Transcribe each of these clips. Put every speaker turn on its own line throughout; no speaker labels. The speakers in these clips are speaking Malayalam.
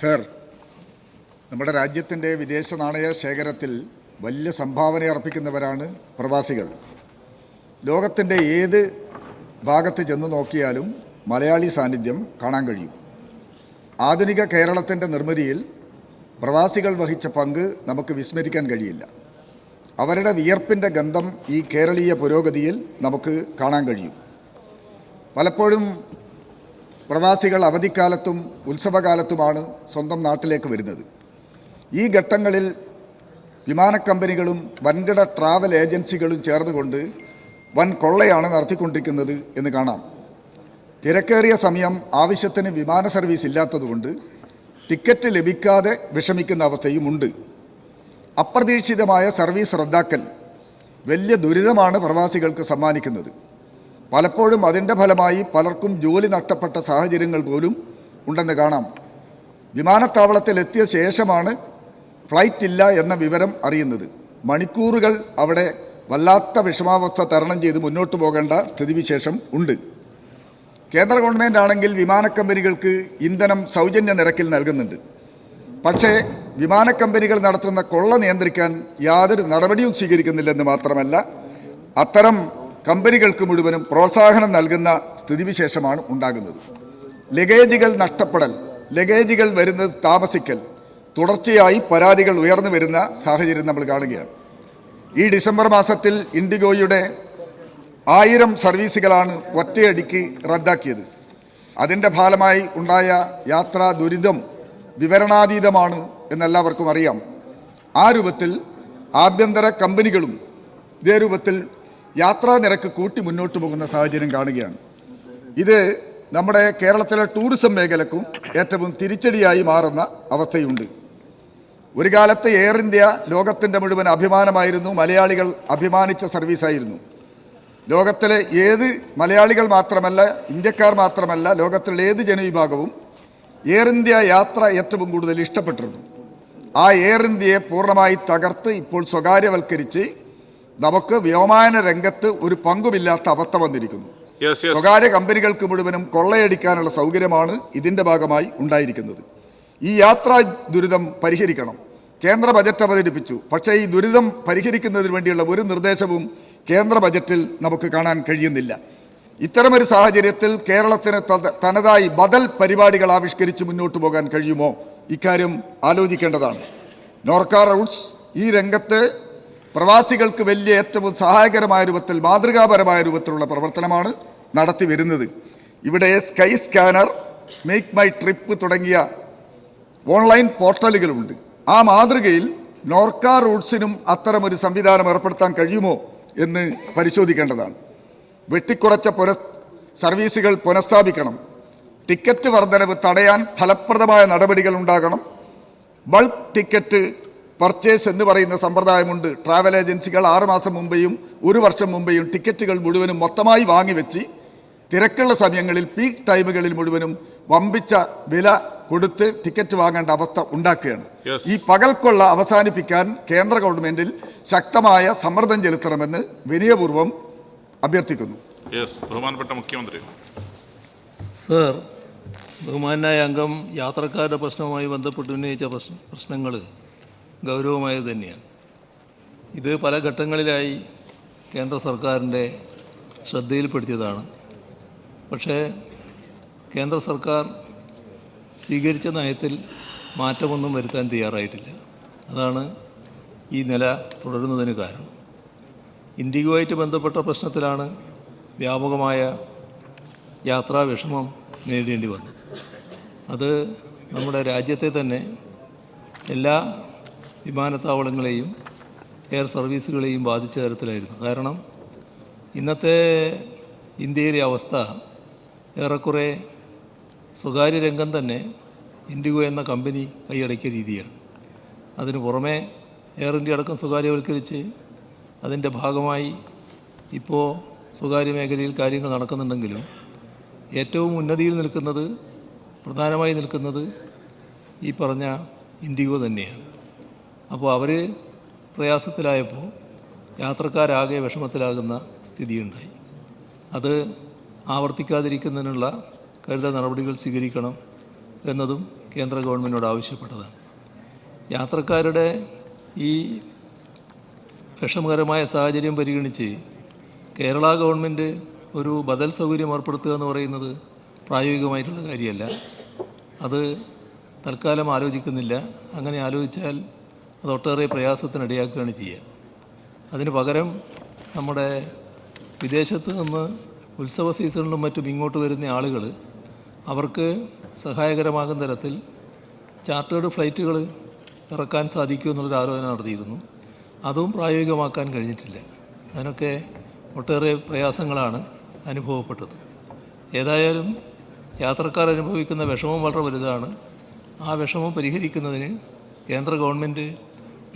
സർ നമ്മുടെ രാജ്യത്തിന്റെ വിദേശ നാണയ ശേഖരത്തിൽ വലിയ സംഭാവന അർപ്പിക്കുന്നവരാണ് പ്രവാസികൾ. ലോകത്തിന്റെ ഏത് ഭാഗത്ത് ചെന്ന് നോക്കിയാലും മലയാളി സാന്നിധ്യം കാണാൻ കഴിയും. ആധുനിക കേരളത്തിന്റെ നിർമ്മിതിയിൽ പ്രവാസികൾ വഹിച്ച പങ്ക് നമുക്ക് വിസ്മരിക്കാൻ കഴിയില്ല. അവരുടെ വിയർപ്പിന്റെ ഗന്ധം ഈ കേരളീയ പുരോഗതിയിൽ നമുക്ക് കാണാൻ കഴിയും. പലപ്പോഴും പ്രവാസികൾ അവധിക്കാലത്തും ഉത്സവകാലത്തുമാണ് സ്വന്തം നാട്ടിലേക്ക് വരുന്നത്. ഈ ഘട്ടങ്ങളിൽ വിമാനക്കമ്പനികളും വൻകിട ട്രാവൽ ഏജൻസികളും ചേർന്നുകൊണ്ട് വൻ കൊള്ളയാണ് നടത്തിക്കൊണ്ടിരിക്കുന്നത് എന്ന് കാണാം. തിരക്കേറിയ സമയം ആവശ്യത്തിന് വിമാന സർവീസ് ഇല്ലാത്തതുകൊണ്ട് ടിക്കറ്റ് ലഭിക്കാതെ വിഷമിക്കുന്ന അവസ്ഥയുമുണ്ട് അപ്രതീക്ഷിതമായ സർവീസ് റദ്ദാക്കൽ വലിയ ദുരിതമാണ് പ്രവാസികൾക്ക് സമ്മാനിക്കുന്നത്. പലപ്പോഴും അതിന്റെ ഫലമായി പലർക്കും ജോലി നഷ്ടപ്പെട്ട സാഹചര്യങ്ങൾ പോലും ഉണ്ടെന്ന് കാണാം. വിമാനത്താവളത്തിൽ എത്തിയ ശേഷമാണ് ഫ്ലൈറ്റ് ഇല്ല എന്ന വിവരം അറിയുന്നത്. മണിക്കൂറുകൾ അവിടെ വല്ലാത്ത വിഷമാവസ്ഥ തരണം ചെയ്ത് മുന്നോട്ട് പോകേണ്ട സ്ഥിതിവിശേഷം ഉണ്ട്. കേന്ദ്ര ഗവൺമെന്റ് ആണെങ്കിൽ വിമാന കമ്പനികൾക്ക് ഇന്ധനം സൗജന്യ നിരക്കിൽ നൽകുന്നുണ്ട്. പക്ഷേ വിമാന കമ്പനികൾ നടത്തുന്ന കൊള്ള നിയന്ത്രിക്കാൻ യാതൊരു നടപടിയും സ്വീകരിക്കുന്നില്ലെന്ന് മാത്രമല്ല അത്തരം കമ്പനികൾക്ക് മുഴുവനും പ്രോത്സാഹനം നൽകുന്ന സ്ഥിതിവിശേഷമാണ് ഉണ്ടാകുന്നത്. ലഗേജുകൾ നഷ്ടപ്പെടൽ ലഗേജുകൾ വരുന്നത് താമസിക്കൽ തുടർച്ചയായി പരാതികൾ ഉയർന്നു വരുന്ന സാഹചര്യം നമ്മൾ കാണുകയാണ്. ഈ ഡിസംബർ മാസത്തിൽ ഇൻഡിഗോയുടെ ആയിരം സർവീസുകളാണ് ഒറ്റയടിക്ക് റദ്ദാക്കിയത്. അതിന്റെ ഫലമായി ഉണ്ടായ യാത്രാ ദുരിതം വിവരണാതീതമാണ് എന്നെല്ലാവർക്കും അറിയാം. ആ രൂപത്തിൽ ആഭ്യന്തര കമ്പനികളും ഇതേ രൂപത്തിൽ യാത്രാ നിരക്ക് കൂട്ടി മുന്നോട്ട് പോകുന്ന സാഹചര്യം കാണുകയാണ്. ഇത് നമ്മുടെ കേരളത്തിലെ ടൂറിസം മേഖലക്കും ഏറ്റവും തിരിച്ചടിയായി മാറുന്ന അവസ്ഥയുണ്ട്. ഒരു കാലത്ത് എയർ ഇന്ത്യ ലോകത്തിന്റെ മുഴുവൻ അഭിമാനമായിരുന്നു മലയാളികൾ അഭിമാനിച്ച സർവീസായിരുന്നു. ലോകത്തിലെ ഏത് മലയാളികൾ മാത്രമല്ല ഇന്ത്യക്കാർ മാത്രമല്ല ലോകത്തിലെ ഏത് ജനവിഭാഗവും എയർ ഇന്ത്യ യാത്ര ഏറ്റവും കൂടുതൽ ഇഷ്ടപ്പെട്ടിരുന്നു. ആ എയർ ഇന്ത്യയെ പൂർണമായി തകർത്ത് ഇപ്പോൾ സ്വകാര്യവൽക്കരിച്ച് നമുക്ക് വ്യോമയാന രംഗത്ത് ഒരു പങ്കുമില്ലാത്ത അവസ്ഥ വന്നിരിക്കുന്നു. സ്വകാര്യ കമ്പനികൾക്ക് മുഴുവനും കൊള്ളയടിക്കാനുള്ള സൗകര്യമാണ് ഇതിന്റെ ഭാഗമായി ഉണ്ടായിരിക്കുന്നത്. ഈ യാത്രാ ദുരിതം പരിഹരിക്കണം. കേന്ദ്ര ബജറ്റ് അവതരിപ്പിച്ചു. പക്ഷേ ഈ ദുരിതം പരിഹരിക്കുന്നതിന് വേണ്ടിയുള്ള ഒരു നിർദ്ദേശവും കേന്ദ്ര ബജറ്റിൽ നമുക്ക് കാണാൻ കഴിയുന്നില്ല. ഇത്തരമൊരു സാഹചര്യത്തിൽ കേരളത്തിന് തനതായി ബദൽ പരിപാടികൾ ആവിഷ്കരിച്ച് മുന്നോട്ട് പോകാൻ കഴിയുമോ? ഇക്കാര്യം ആലോചിക്കേണ്ടതാണ്. നോർക്ക റൂട്ട്സ് ഈ രംഗത്ത് പ്രവാസികൾക്ക് വലിയ ഏറ്റവും സഹായകരമായ രൂപത്തിൽ മാതൃകാപരമായ രൂപത്തിലുള്ള പ്രവർത്തനമാണ് നടത്തി വരുന്നത്. ഇവിടെ Skyscanner make my trip തുടങ്ങിയ ഓൺലൈൻ പോർട്ടലുകളുണ്ട്. ആ മാതൃകയിൽ നോർക്ക റൂട്ട്സിനും അത്തരമൊരു സംവിധാനം ഏർപ്പെടുത്താൻ കഴിയുമോ എന്ന് പരിശോധിക്കേണ്ടതാണ്. വെട്ടിക്കുറച്ച പുന സർവീസുകൾ പുനഃസ്ഥാപിക്കണം. ടിക്കറ്റ് വർധനവ് തടയാൻ ഫലപ്രദമായ നടപടികൾ ഉണ്ടാകണം. ബൾക്ക് ടിക്കറ്റ് പർച്ചേസ് എന്ന് പറയുന്ന സമ്പ്രദായമുണ്ട്. ട്രാവൽ ഏജൻസികൾ ആറുമാസം മുമ്പെയും ഒരു വർഷം മുമ്പെയും ടിക്കറ്റുകൾ മുഴുവനും മൊത്തമായി വാങ്ങിവെച്ച് തിരക്കുള്ള സമയങ്ങളിൽ പീക്ക് ടൈമുകളിൽ മുഴുവനും വമ്പിച്ച വില കൊടുത്ത് ടിക്കറ്റ് വാങ്ങേണ്ട അവസ്ഥ ഉണ്ടാക്കുകയാണ്. ഈ പകൽക്കൊള്ള അവസാനിപ്പിക്കാൻ കേന്ദ്ര ഗവൺമെന്റിൽ ശക്തമായ സമ്മർദ്ദം ചെലുത്തണമെന്ന് വിനയപൂർവം അഭ്യർത്ഥിക്കുന്നു.
യെസ് ബഹുമാനപ്പെട്ട മുഖ്യമന്ത്രി.
സർ ബഹുമാനായ അംഗം യാത്രക്കാരുടെ പ്രശ്നവുമായി ബന്ധപ്പെട്ട് ഉന്നയിച്ച പ്രശ്ന പ്രശ്നങ്ങൾ ഗൗരവമായത് തന്നെയാണ്. ഇത് പല ഘട്ടങ്ങളിലായി കേന്ദ്ര സർക്കാരിന്റെ ശ്രദ്ധയിൽപ്പെടുത്തിയതാണ്. പക്ഷേ കേന്ദ്ര സർക്കാർ സ്വീകരിച്ച നയത്തിൽ മാറ്റമൊന്നും വരുത്താൻ തയ്യാറായിട്ടില്ല. അതാണ് ഈ നില തുടരുന്നതിന് കാരണം. ഇൻഡിഗോയായിട്ട് ബന്ധപ്പെട്ട പ്രശ്നത്തിലാണ് വ്യാപകമായ യാത്രാ വിഷമം നേരിടേണ്ടി വന്നത്. അത് നമ്മുടെ രാജ്യത്തെ തന്നെ എല്ലാ വിമാനത്താവളങ്ങളെയും എയർ സർവീസുകളെയും ബാധിച്ച തരത്തിലായിരുന്നു. കാരണം ഇന്നത്തെ ഇന്ത്യയിലെ അവസ്ഥ ഏറെക്കുറെ സ്വകാര്യ രംഗം തന്നെ ഇൻഡിഗോ എന്ന കമ്പനി കൈയടക്കിയ രീതിയാണ്. അതിനു പുറമെ എയർ ഇന്ത്യ അടക്കം സ്വകാര്യവൽക്കരിച്ച് അതിന്റെ ഭാഗമായി ഇപ്പോൾ സ്വകാര്യ മേഖലയിൽ കാര്യങ്ങൾ നടക്കുന്നുണ്ടെങ്കിലും ഏറ്റവും ഉന്നതിയിൽ നിൽക്കുന്നത് പ്രധാനമായി നിൽക്കുന്നത് ഈ പറഞ്ഞ ഇൻഡിഗോ തന്നെയാണ്. അപ്പോൾ അവർ പ്രയാസത്തിലായപ്പോൾ യാത്രക്കാരാകെ വിഷമത്തിലാകുന്ന സ്ഥിതിയുണ്ടായി. അത് ആവർത്തിക്കാതിരിക്കുന്നതിനുള്ള കരുതൽ നടപടികൾ സ്വീകരിക്കണം എന്നതും കേന്ദ്ര ഗവൺമെന്റിനോട് ആവശ്യപ്പെട്ടതാണ്. യാത്രക്കാരുടെ ഈ വിഷമകരമായ സാഹചര്യം പരിഗണിച്ച് കേരള ഗവൺമെന്റ് ഒരു ബദൽ സൗകര്യം ഏർപ്പെടുത്തുക എന്ന് പറയുന്നത് പ്രായോഗികമായിട്ടുള്ള കാര്യമല്ല. അത് തൽക്കാലം ആലോചിക്കുന്നില്ല. അങ്ങനെ ആലോചിച്ചാൽ അത് ഒട്ടേറെ പ്രയാസത്തിനിടയാക്കുകയാണ് ചെയ്യുക. അതിന് പകരം നമ്മുടെ വിദേശത്ത് നിന്ന് ഉത്സവ സീസണിലും മറ്റും ഇങ്ങോട്ട് വരുന്ന ആളുകൾ അവർക്ക് സഹായകരമാകുന്ന തരത്തിൽ ചാർട്ടേഡ് ഫ്ലൈറ്റുകൾ ഇറക്കാൻ സാധിക്കൂ എന്നുള്ളൊരു ആലോചന നടത്തിയിരുന്നു. അതും പ്രായോഗികമാക്കാൻ കഴിഞ്ഞിട്ടില്ല. അതിനൊക്കെ ഒട്ടേറെ പ്രയാസങ്ങളാണ് അനുഭവപ്പെട്ടത്. ഏതായാലും യാത്രക്കാർ അനുഭവിക്കുന്ന വിഷമം വളരെ വലുതാണ്. ആ വിഷമം പരിഹരിക്കുന്നതിന് കേന്ദ്ര ഗവൺമെന്റ്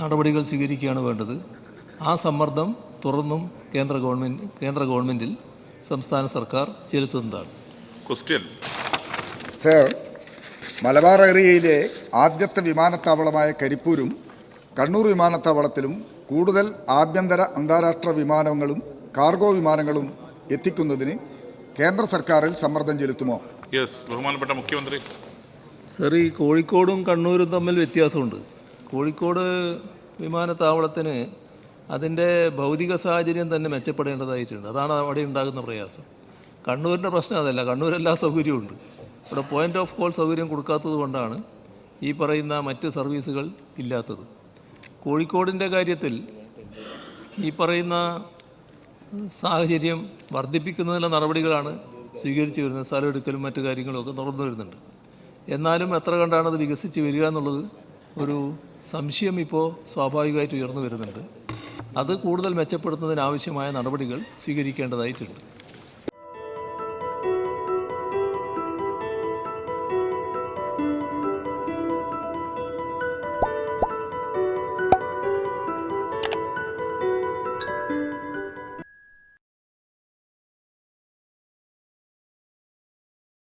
നടപടികൾ സ്വീകരിക്കുകയാണ് വേണ്ടത്. ആ സമ്മർദ്ദം തുറന്നും കേന്ദ്ര ഗവൺമെന്റ് കേന്ദ്ര ഗവൺമെന്റിൽ സംസ്ഥാന സർക്കാർ ചെലുത്തുന്നതാണ്.
ക്വസ്റ്റ്യൻ
സർ മലബാർ ഏരിയയിലെ ആദ്യത്തെ വിമാനത്താവളമായ കരിപ്പൂരും കണ്ണൂർ വിമാനത്താവളത്തിലും കൂടുതൽ ആഭ്യന്തര അന്താരാഷ്ട്ര വിമാനങ്ങളും കാർഗോ വിമാനങ്ങളും എത്തിക്കുന്നതിന് കേന്ദ്ര സർക്കാരിൽ സമ്മർദ്ദം ചെലുത്തുമോ?
യെസ് ബഹുമാനപ്പെട്ട മുഖ്യമന്ത്രി.
സർ ഈ കോഴിക്കോടും കണ്ണൂരും തമ്മിൽ വ്യത്യാസമുണ്ട്. കോഴിക്കോട് വിമാനത്താവളത്തിന് അതിന്റെ ഭൗതിക സാഹചര്യം തന്നെ മെച്ചപ്പെടേണ്ടതായിട്ടുണ്ട്. അതാണ് അവിടെ ഉണ്ടാകുന്ന പ്രയാസം. കണ്ണൂരിന്റെ പ്രശ്നം അതല്ല. കണ്ണൂർ എല്ലാ സൗകര്യമുണ്ട് ഇവിടെ പോയിന്റ് ഓഫ് കോൾ സൗകര്യം കൊടുക്കാത്തത് കൊണ്ടാണ് ഈ പറയുന്ന മറ്റ് സർവീസുകൾ ഇല്ലാത്തത്. കോഴിക്കോടിന്റെ കാര്യത്തിൽ ഈ പറയുന്ന സാഹചര്യം വർദ്ധിപ്പിക്കുന്നതിനുള്ള നടപടികളാണ് സ്വീകരിച്ചു വരുന്നത്. സ്ഥലം എടുക്കലും മറ്റു കാര്യങ്ങളും ഒക്കെ തുറന്നു വരുന്നുണ്ട്. എന്നാലും എത്ര കണ്ടാണ് അത് വികസിച്ച് വരിക എന്നുള്ളത് ഒരു സംശയം ഇപ്പോൾ സ്വാഭാവികമായിട്ട് ഉയർന്നു വരുന്നുണ്ട്. അത് കൂടുതൽ മെച്ചപ്പെടുത്തുന്നതിന് ആവശ്യമായ നടപടികൾ സ്വീകരിക്കേണ്ടതായിട്ടുണ്ട്.